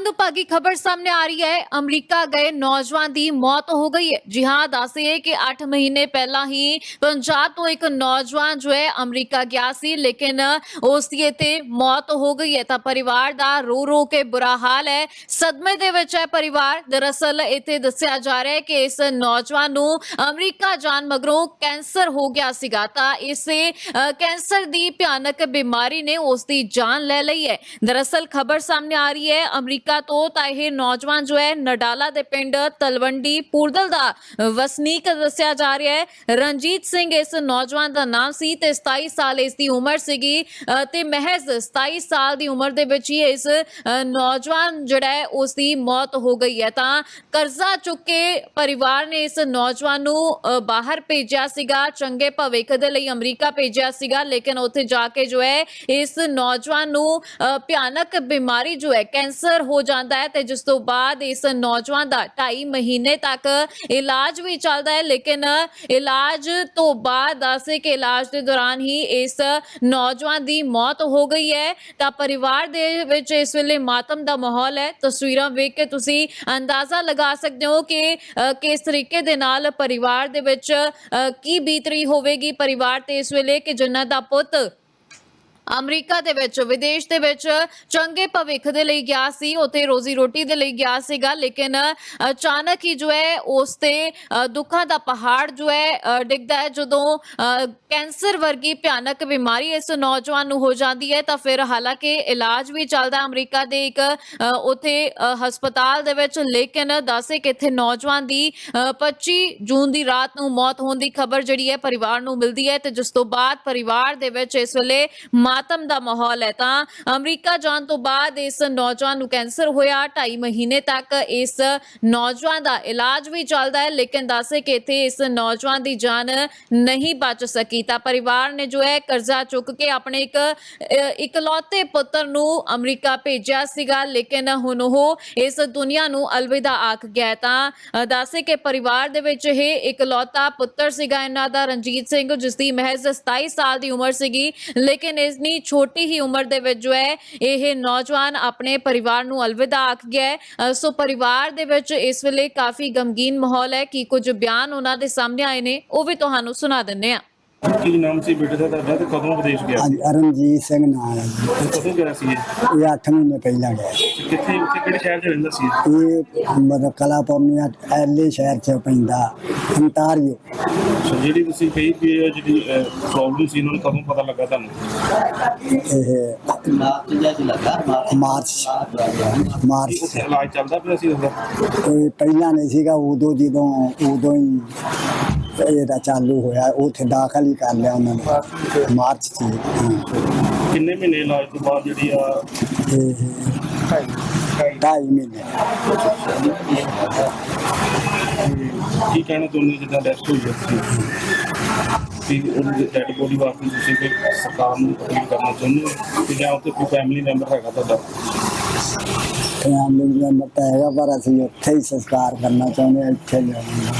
ਮੰਦਭਾਗੀ ਖਬਰ ਸਾਹਮਣੇ ਆ ਰਹੀ ਹੈ ਅਮਰੀਕਾ ਗਏ ਨੌਜਵਾਨ ਦੀ ਮੌਤ ਹੋ ਗਈ ਹੈ ਜੀ ਹਾਂ ਦੱਸਿਏ ਕਿ 8 ਮਹੀਨੇ ਪਹਿਲਾਂ ਹੀ ਪੰਜਾਬ ਤੋਂ ਇੱਕ ਨੌਜਵਾਨ ਜੋ ਹੈ ਅਮਰੀਕਾ ਗਿਆ ਸੀ ਲੇਕਿਨ ਉਸ ਦੀ ਇੱਥੇ ਮੌਤ ਹੋ ਗਈ ਹੈ ਤਾਂ ਪਰਿਵਾਰ ਦਾ ਰੋ ਰੋ ਕੇ ਬੁਰਾ ਹਾਲ ਹੈ ਸਦਮੇ ਦੇ ਵਿੱਚ ਹੈ ਪਰਿਵਾਰ ਦਰਅਸਲ ਇੱਥੇ ਦੱਸਿਆ ਜਾ ਰਿਹਾ ਹੈ ਕਿ ਇਸ ਨੌਜਵਾਨ ਨੂੰ ਅਮਰੀਕਾ ਜਾਣ ਮਗਰੋਂ ਕੈਂਸਰ ਹੋ ਗਿਆ ਸੀਗਾ ਤਾਂ ਇਸੇ ਅ, ਕੈਂਸਰ ਦੀ ਭਿਆਨਕ ਬਿਮਾਰੀ ਨੇ ਉਸ ਦੀ ਜਾਨ ਲੈ ਲਈ ਹੈ ਦਰਅਸਲ ਖਬਰ ਸਾਹਮਣੇ ਆ ਰਹੀ ਹੈ ਅਮਰੀਕਾ ਤੋਂ ਤਾਂ ਇਹ ਨੌਜਵਾਨ ਜੋ ਹੈ ਨਡਾਲਾ ਦੇ ਪਿੰਡ ਤਲਵੰਡੀ ਪੂਰਦਲ ਦਾ ਵਸਨੀਕ ਦੱਸਿਆ ਜਾ ਰਿਹਾ ਹੈ। ਰਣਜੀਤ ਸਿੰਘ ਇਸ ਨੌਜਵਾਨ ਦਾ ਨਾਮ ਸੀ ਤੇ 27 ਸਾਲ ਇਸ ਦੀ ਉਮਰ ਸੀਗੀ ਤੇ ਮਹਿਜ਼ 27 ਸਾਲ ਦੀ ਉਮਰ ਦੇ ਵਿੱਚ ਹੀ ਇਸ ਨੌਜਵਾਨ ਜਿਹੜਾ ਹੈ ਉਸ ਦੀ ਮੌਤ ਹੋ ਗਈ ਹੈ। ਤਾਂ ਕਰਜ਼ਾ ਚੁੱਕ ਕੇ ਪਰਿਵਾਰ ਨੇ ਇਸ ਨੌਜਵਾਨ ਨੂੰ ਅ, ਬਾਹਰ ਭੇਜਿਆ ਸੀਗਾ ਚੰਗੇ ਭਵਿੱਖ ਦੇ ਲਈ ਅਮਰੀਕਾ ਭੇਜਿਆ ਸੀਗਾ ਲੇਕਿਨ ਉੱਥੇ ਜਾ ਕੇ ਜੋ ਹੈ ਇਸ ਨੌਜਵਾਨ ਨੂੰ ਅ, ਭਿਆਨਕ ਬਿਮਾਰੀ ਜੋ ਹੈ ਕੈਂਸਰ ਹੋ ਜਾਂਦਾ ਹੈ ਤੇ ਜਿਸ ਤੋਂ ਬਾਅਦ ਇਸ ਨੌਜਵਾਨ ਦਾ 2.5 ਮਹੀਨੇ ਤੱਕ ਇਲਾਜ ਵੀ ਚੱਲਦਾ ਹੈ। ਲੇਕਿਨ ਇਲਾਜ ਤੋਂ ਬਾਅਦ ਦੱਸੇ ਕਿ ਇਲਾਜ ਦੇ ਦੌਰਾਨ ਹੀ ਇਸ ਨੌਜਵਾਨ ਦੀ ਮੌਤ ਹੋ ਗਈ ਹੈ। ਤਾਂ ਪਰਿਵਾਰ ਦੇ ਵਿੱਚ ਇਸ ਵੇਲੇ ਮਾਤਮ ਦਾ ਮਾਹੌਲ ਹੈ। ਤਸਵੀਰਾਂ ਵੇਖ ਕੇ ਤੁਸੀਂ ਅੰਦਾਜ਼ਾ ਲਗਾ ਸਕਦੇ ਹੋ ਕਿ ਕਿਸ ਤਰੀਕੇ ਦੇ ਨਾਲ ਪਰਿਵਾਰ ਦੇ ਵਿੱਚ ਅ, ਕੀ ਬੀਤ ਰਹੀ ਹੋਵੇਗੀ। ਪਰਿਵਾਰ ਤੇ ਇਸ ਵੇਲੇ ਕਿ ਜਿਨ੍ਹਾਂ ਦਾ ਪੁੱਤ ਅਮਰੀਕਾ ਦੇ ਵਿੱਚ ਵਿਦੇਸ਼ ਦੇ ਵਿੱਚ ਚੰਗੇ ਭਵਿੱਖ ਦੇ ਲਈ ਗਿਆ ਸੀ ਉੱਥੇ ਰੋਜ਼ੀ ਰੋਟੀ ਦੇ ਲਈ ਗਿਆ ਸੀਗਾ ਲੇਕਿਨ ਅਚਾਨਕ ਹੀ ਜੋ ਹੈ ਉਸ ਤੇ ਦੁੱਖਾਂ ਦਾ ਪਹਾੜ ਜੋ ਹੈ ਡਿੱਗਦਾ ਹੈ। ਜਦੋਂ ਕੈਂਸਰ ਵਰਗੀ ਭਿਆਨਕ ਬਿਮਾਰੀ ਇਸ ਨੌਜਵਾਨ ਨੂੰ ਹੋ ਜਾਂਦੀ ਹੈ ਤਾਂ ਫਿਰ ਹਾਲਾਂਕਿ ਇਲਾਜ ਵੀ ਚੱਲਦਾ ਅਮਰੀਕਾ ਦੇ ਇੱਕ ਅ, ਉੱਥੇ ਹਸਪਤਾਲ ਦੇ ਵਿੱਚ। ਲੇਕਿਨ ਦੱਸੇ ਕਿ ਇੱਥੇ ਨੌਜਵਾਨ ਦੀ ਅ, 25 ਜੂਨ ਦੀ ਰਾਤ ਨੂੰ ਮੌਤ ਹੋਣ ਦੀ ਖਬਰ ਜਿਹੜੀ ਹੈ ਪਰਿਵਾਰ ਨੂੰ ਮਿਲਦੀ ਹੈ ਤੇ ਜਿਸ ਤੋਂ ਬਾਅਦ ਪਰਿਵਾਰ ਦੇ ਵਿੱਚ ਇਸ ਵੇਲੇ ਮਾਤਮ ਦਾ ਮਾਹੌਲ ਹੈ ਤਾਂ ਅਮਰੀਕਾ ਜਾਣ ਤੋਂ ਬਾਅਦ ਇਸ ਨੌਜਵਾਨ ਨੂੰ ਕੈਂਸਰ ਹੋਇਆ। 2.5 ਮਹੀਨੇ ਤੱਕ ਇਸ ਨੌਜਵਾਨ ਦਾ ਇਲਾਜ ਵੀ ਚੱਲਦਾ ਹੈ, ਲੇਕਿਨ ਦੱਸੇ ਕਿ ਇੱਥੇ ਇਸ ਨੌਜਵਾਨ ਦੀ ਜਾਨ ਨਹੀਂ ਬਚ ਸਕੀ। ਤਾਂ ਪਰਿਵਾਰ ਨੇ ਜੋ ਹੈ ਕਰਜ਼ਾ ਚੁੱਕ ਕੇ ਆਪਣੇ ਇੱਕ ਇਕਲੌਤੇ ਪੁੱਤਰ ਨੂੰ ਅਮਰੀਕਾ ਭੇਜਿਆ ਸੀਗਾ, ਲੇਕਿਨ ਹੁਣ ਉਹ ਇਸ ਦੁਨੀਆ ਨੂੰ ਅਲਵਿਦਾ ਆਖ ਗਿਆ ਤਾਂ ਦੱਸੇ ਕਿ ਪਰਿਵਾਰ ਦੇ ਵਿੱਚ ਇਹ ਇਕਲੌਤਾ ਪੁੱਤਰ ਸੀਗਾ। ਇਹਨਾਂ ਦਾ ਰਣਜੀਤ ਸਿੰਘ ਜਿਸ ਦੀ ਮਹਿਜ਼ 27 ਸਾਲ ਦੀ ਉਮਰ ਸੀਗੀ, ਲੇਕਿਨ ਇਸ ਇਸਨੀ ਛੋਟੀ ਹੀ ਉਮਰ ਦੇ ਵਿੱਚ ਜੋ ਹੈ, ਇਹ ਨੌਜਵਾਨ ਆਪਣੇ ਪਰਿਵਾਰ ਨੂੰ ਅਲਵਿਦਾ ਆਖ ਗਿਆ ਹੈ। ਸੋ ਪਰਿਵਾਰ ਦੇ ਵਿੱਚ ਇਸ ਵੇਲੇ ਕਾਫੀ ਗਮਗੀਨ ਮਾਹੌਲ ਹੈ ਕਿ ਕੁਝ ਬਿਆਨ ਉਹਨਾਂ ਦੇ ਸਾਹਮਣੇ ਆਏ ਨੇ, ਉਹ ਵੀ ਤੁਹਾਨੂੰ ਸੁਣਾ ਦਿੰਨੇ ਆ ਕੀ ਨਾਮ ਸੀ ਬੇਟੇ ਦਾ? ਤੁਹਾਡਾ ਤੇ ਕਦੋਂ ਵਿਦੇਸ਼ ਗਿਆ? ਹਾਂਜੀ ਅਰਨਜੀਤ ਸਿੰਘ ਨਾਮ ਹੈ ਜੀ। ਤੇ ਕਦੋਂ ਗਿਆ ਸੀ ਇਹ? ਇਹ 8 ਮਹੀਨੇ ਪਹਿਲਾਂ ਗਿਆ। ਕਿੱਥੇ ਉੱਥੇ ਕਿਹੜੇ ਸ਼ਹਿਰ 'ਚ ਰਹਿੰਦਾ ਸੀ ਇਹ? ਮਤਲਬ ਕਲਾਪੌਰਨੀਆ ਐਲੇ ਸ਼ਹਿਰ ਚ ਪੈਂਦਾ ਅੰਟਾਰੀਓ ਸੋ ਜਿਹੜੀ ਤੁਸੀਂ ਕਹੀ ਕਿ ਇਹ ਜਿਹੜੀ ਪ੍ਰੋਬਲਮ ਸੀ ਇਹਨਾਂ ਨੂੰ ਕਦੋਂ ਪਤਾ ਲੱਗਾ ਤੁਹਾਨੂੰ? ਇਹ ਮਾਰਚ ਜਦ ਲੱਗਾ ਮਾਰਚ। ਮਾਰਚ ਉੱਥੇ ਇਲਾਜ ਚੱਲਦਾ ਪਿਆ ਸੀ ਉਹਦਾ? ਕੋਈ ਪਹਿਲਾਂ ਨਹੀਂ ਸੀਗਾ ਉਦੋਂ ਜਦੋਂ ਉਦੋਂ ਹੀ ਇਹਦਾ ਚਾਲੂ ਹੋਇਆ ਉੱਥੇ ਦਾਖਲ ਹੀ ਕਰ ਲਿਆ ਉਹਨਾਂ ਨੇ। ਮਾਰਚ ਚ ਹੀ, ਹਾਂ। ਕਿੰਨੇ ਮਹੀਨੇ ਇਲਾਜ ਤੋਂ ਬਾਅਦ ਜਿਹੜੀ ਆ ਇਹ ਢਾਈ ਮਹੀਨੇ। ਕੀ ਕਹਿਣਾ ਚਾਹੁੰਦੇ ਹੋ ਜਿੱਦਾਂ ਡੈਥ ਹੋਈ ਹੈ ਤੁਸੀਂ ਕਿ ਉਹਦੀ ਡੈਡ ਬੋਡੀ ਵਾਸਤੇ ਤੁਸੀਂ ਕੋਈ ਸਰਕਾਰ ਨੂੰ ਅਪੀਲ ਕਰਨਾ ਚਾਹੁੰਦੇ ਹੋ? ਕਿ ਜਾਂ ਉੱਥੇ ਕੋਈ ਫੈਮਿਲੀ ਮੈਂਬਰ ਹੈਗਾ ਤੁਹਾਡਾ? ਫੈਮਿਲੀ ਮੈਂਬਰ ਤਾਂ ਹੈਗਾ ਪਰ ਅਸੀਂ ਉੱਥੇ ਹੀ ਸੰਸਕਾਰ ਕਰਨਾ ਚਾਹੁੰਦੇ ਹਾਂ ਇੱਥੇ ਜਾਣਾ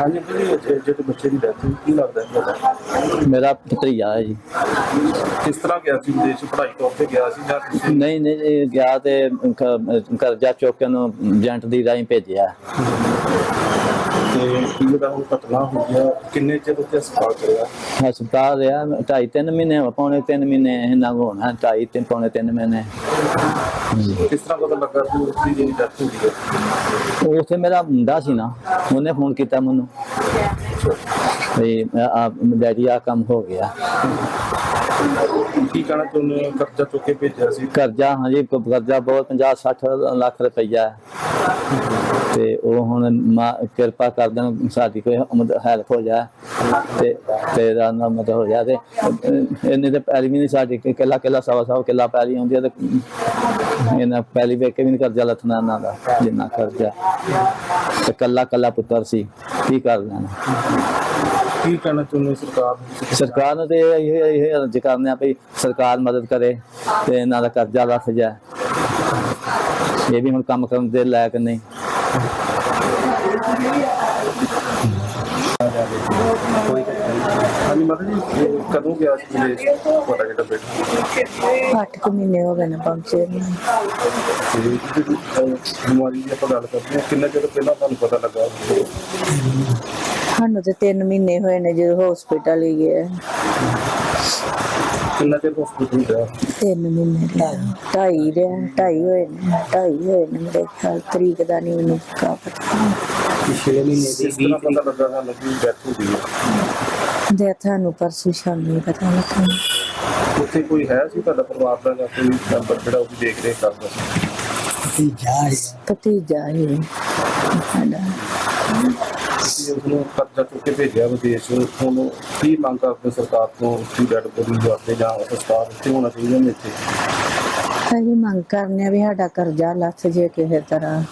ਹਾਂਜੀ ਜੀ ਜਦੋਂ ਬੱਚੇ ਦੀ ਡੈਥ ਹੋਈ ਕੀ ਲੱਗਦਾ ਹੈ ਤੁਹਾਡਾ? ਮੇਰਾ ਭਤਰੀਆ ਹੈ ਜੀ। ਕਿਸ ਤਰ੍ਹਾਂ ਗਿਆ ਸੀ ਵਿਦੇਸ਼? ਪੜ੍ਹਾਈ ਤੌਰ ਤੇ ਗਿਆ ਸੀ ਜਾਂ ਤੁਸੀਂ ਨਹੀਂ ਨਹੀਂ ਇਹ ਗਿਆ ਤੇ ਕ- ਕਰਜ਼ਾ ਚੁੱਕ ਕੇ ਉਹਨੂੰ ਏਜੰਟ ਦੀ ਰਾਹੀਂ ਭੇਜਿਆ। ਤੇ ਉਹਦਾ ਉਹ ਘਟਨਾ ਹੋ ਗਿਆ? ਕਿੰਨੇ ਚਿਰ ਉੱਥੇ ਹਸਪਤਾਲ ਕਰਿਆ ਹਸਪਤਾਲ ਰਿਹਾ ਢਾਈ ਤਿੰਨ ਮਹੀਨੇ ਪੌਣੇ ਤਿੰਨ ਮਹੀਨੇ ਇਹਨਾਂ ਕੋ ਹੋਣਾ ਢਾਈ ਤਿੰਨ ਪੌਣੇ ਤਿੰਨ ਮਹੀਨੇ। ਕਿਸ ਤਰ੍ਹਾਂ ਪਤਾ ਲੱਗਾ ਕਿ ਉਸ ਦੀ ਜਿਹੜੀ ਡੈਥ ਹੋ? ਗਈ ਹੈ ਉੱਥੇ ਮੇਰਾ ਮੁੰਡਾ ਸੀ ਨਾ ਉਹਨੇ ਫੋਨ ਕੀਤਾ ਮੈਨੂੰ। ਵੀ ਆ ਡੈਡੀ ਆ ਕੰਮ ਹੋ ਗਿਆ। ਕੀ ਕਹਿਣਾ ਹੋ? ਕਰਜ਼ਾ ਚੁੱਕ ਕੇ ਭੇਜਿਆ ਸੀ। ਕਰਜ਼ਾ ਹਾਂਜੀ ਕਰਜ਼ਾ ਬਹੁਤ 50 60 ਲੱਖ ਰੁਪਈਆ। ਤੇ ਉਹ ਹੁਣ ਕਿਰਪਾ ਕਰ ਦੇਣ ਸਾਡੀ ਕੋਈ ਹੈਲਪ ਹੋ ਜਾ ਤੇ ਤੇਰਾ ਨਾ ਮਦਦ ਹੋ ਜਾ ਤੇ ਇਹਨੇ ਤੇ ਪੈਲੀ ਵੀ ਨਹੀਂ ਸਾਡੀ ਕਿੱਲਾ ਕਿੱਲਾ ਸਵਾ ਸਵਾ ਕਿੱਲਾ ਪੈਲੀ ਹੁੰਦੀ ਤੇ ਇਹਨਾਂ ਪੈਲੀ ਵੇਖ ਕੇ ਵੀ ਨਹੀਂ ਕਰਜ਼ਾ ਲੱਥਣਾ ਇਹਨਾਂ ਦਾ ਜਿੰਨਾ ਕਰਜ਼ਾ। ਤੇ ਕੱਲਾ ਕੱਲਾ ਪੁੱਤਰ ਸੀ। ਕੀ ਕਰ ਲੈਣਾ ਕੀ ਕਹਿਣਾ ਚਾਹੁੰਦੇ ਸਰਕਾਰ ਨੂੰ? ਸਰਕਾਰ ਨੂੰ ਤੇ ਇਹ ਇਹ ਅਰਜ਼ ਕਰਨੇ ਆ ਵੀ ਸਰਕਾਰ ਮਦਦ ਕਰੇ ਤੇ ਇਹਨਾਂ ਦਾ ਕਰਜ਼ਾ ਲੱਥ ਜਾਏ। ਇਹ ਵੀ ਹੁਣ ਕੰਮ ਕਰਨ ਦੇ ਲਾਇਕ ਨਹੀਂ। ਹਾਂਜੀ ਮਾਤਾ ਜੀ ਇਹ ਕਦੋਂ ਗਿਆ ਸੀ ਜਿਹੜੇ ਤੁਹਾਡਾ ਜਿਹੜਾ ਬੇਟਾ? ਅੱਠ ਕੁ ਮਹੀਨੇ ਹੋ ਗਏ ਨੇ ਪਹੁੰਚੇ ਨੂੰ। ਤੇ ਜਿਹੜੀ, ਅਹ, ਬਿਮਾਰੀ ਦੀ ਆਪਾਂ ਗੱਲ ਕਰਦੇ ਹਾਂ ਕਿੰਨਾ ਚਿਰ ਪਹਿਲਾਂ ਤੁਹਾਨੂੰ ਪਤਾ ਲੱਗਾ? ਸਾਨੂੰ ਤੇ 3 ਮਹੀਨੇ ਹੋਏ ਨੇ ਜਦੋਂ ਹਸਪੀਟਲ ਹੀ ਗਏ। ਕਿੰਨਾ ਚਿਰ ਹਸਪੀਟਲ ਰਿਹਾ? 3 ਮਹੀਨੇ ਰਿਹਾ ਢਾਈ ਰਿਹਾ ਢਾਈ ਹੋਏ ਨੇ ਢਾਈ ਹੋਏ ਨੇ ਮੇਰੇ ਖਿਆਲ ਤਰੀਕ ਦਾ ਨਹੀਂ ਮੈਨੂੰ ਪੱਕਾ ਪਤਾ। ਪਿਛਲੇ ਮਹੀਨੇ ਦੀ ਕਿਸ ਤਰ੍ਹਾਂ ਪਤਾ ਲੱਗਾ ਡੈਥ ਹੋ ਗਈ ਹੈ? ਦੇ ਤੁਹਾਨੂੰ ਪਰਸੋਂ ਸ਼ਾਮੀ ਪਤਾ ਲੱਗਾ। ਉੱਥੇ ਕੋਈ ਹੈ ਸੀ ਤੁਹਾਡਾ ਪਰਿਵਾਰ ਦਾ ਜਾਂ ਕੋਈ ਮੈਂਬਰ ਜਿਹੜਾ ਉਹ ਵੀ ਦੇਖ ਰੇਖ ਕਰਦਾ ਸੀ? ਭਤੀਜਾ ਹੈ ਭਤੀਜਾ ਹੀ। ਸਾਡਾ। ਤੁਸੀਂ ਉਸਨੂੰ ਕਰਜ਼ਾ ਚੁੱਕ ਕੇ ਭੇਜਿਆ ਵਿਦੇਸ਼। ਹੁਣ ਕੀ ਮੰਗ ਕਰਦੇ ਸਰਕਾਰ ਤੋਂ? ਉਸਦੀ ਡੈਡ ਬੋਡੀ ਵਾਸਤੇ ਜਾਂ ਹਸਪਤਾਲ ਉੱਥੇ ਹੋਣਾ ਚਾਹੀਦਾ ਨੇ ਇੱਥੇ ਅਸੀਂ ਮੰਗ ਕਰਨੇ ਆ ਵੀ ਸਾਡਾ ਕਰਜ਼ਾ ਲੱਥ ਜੇ ਕਿਸੇ ਤਰ੍ਹਾਂ।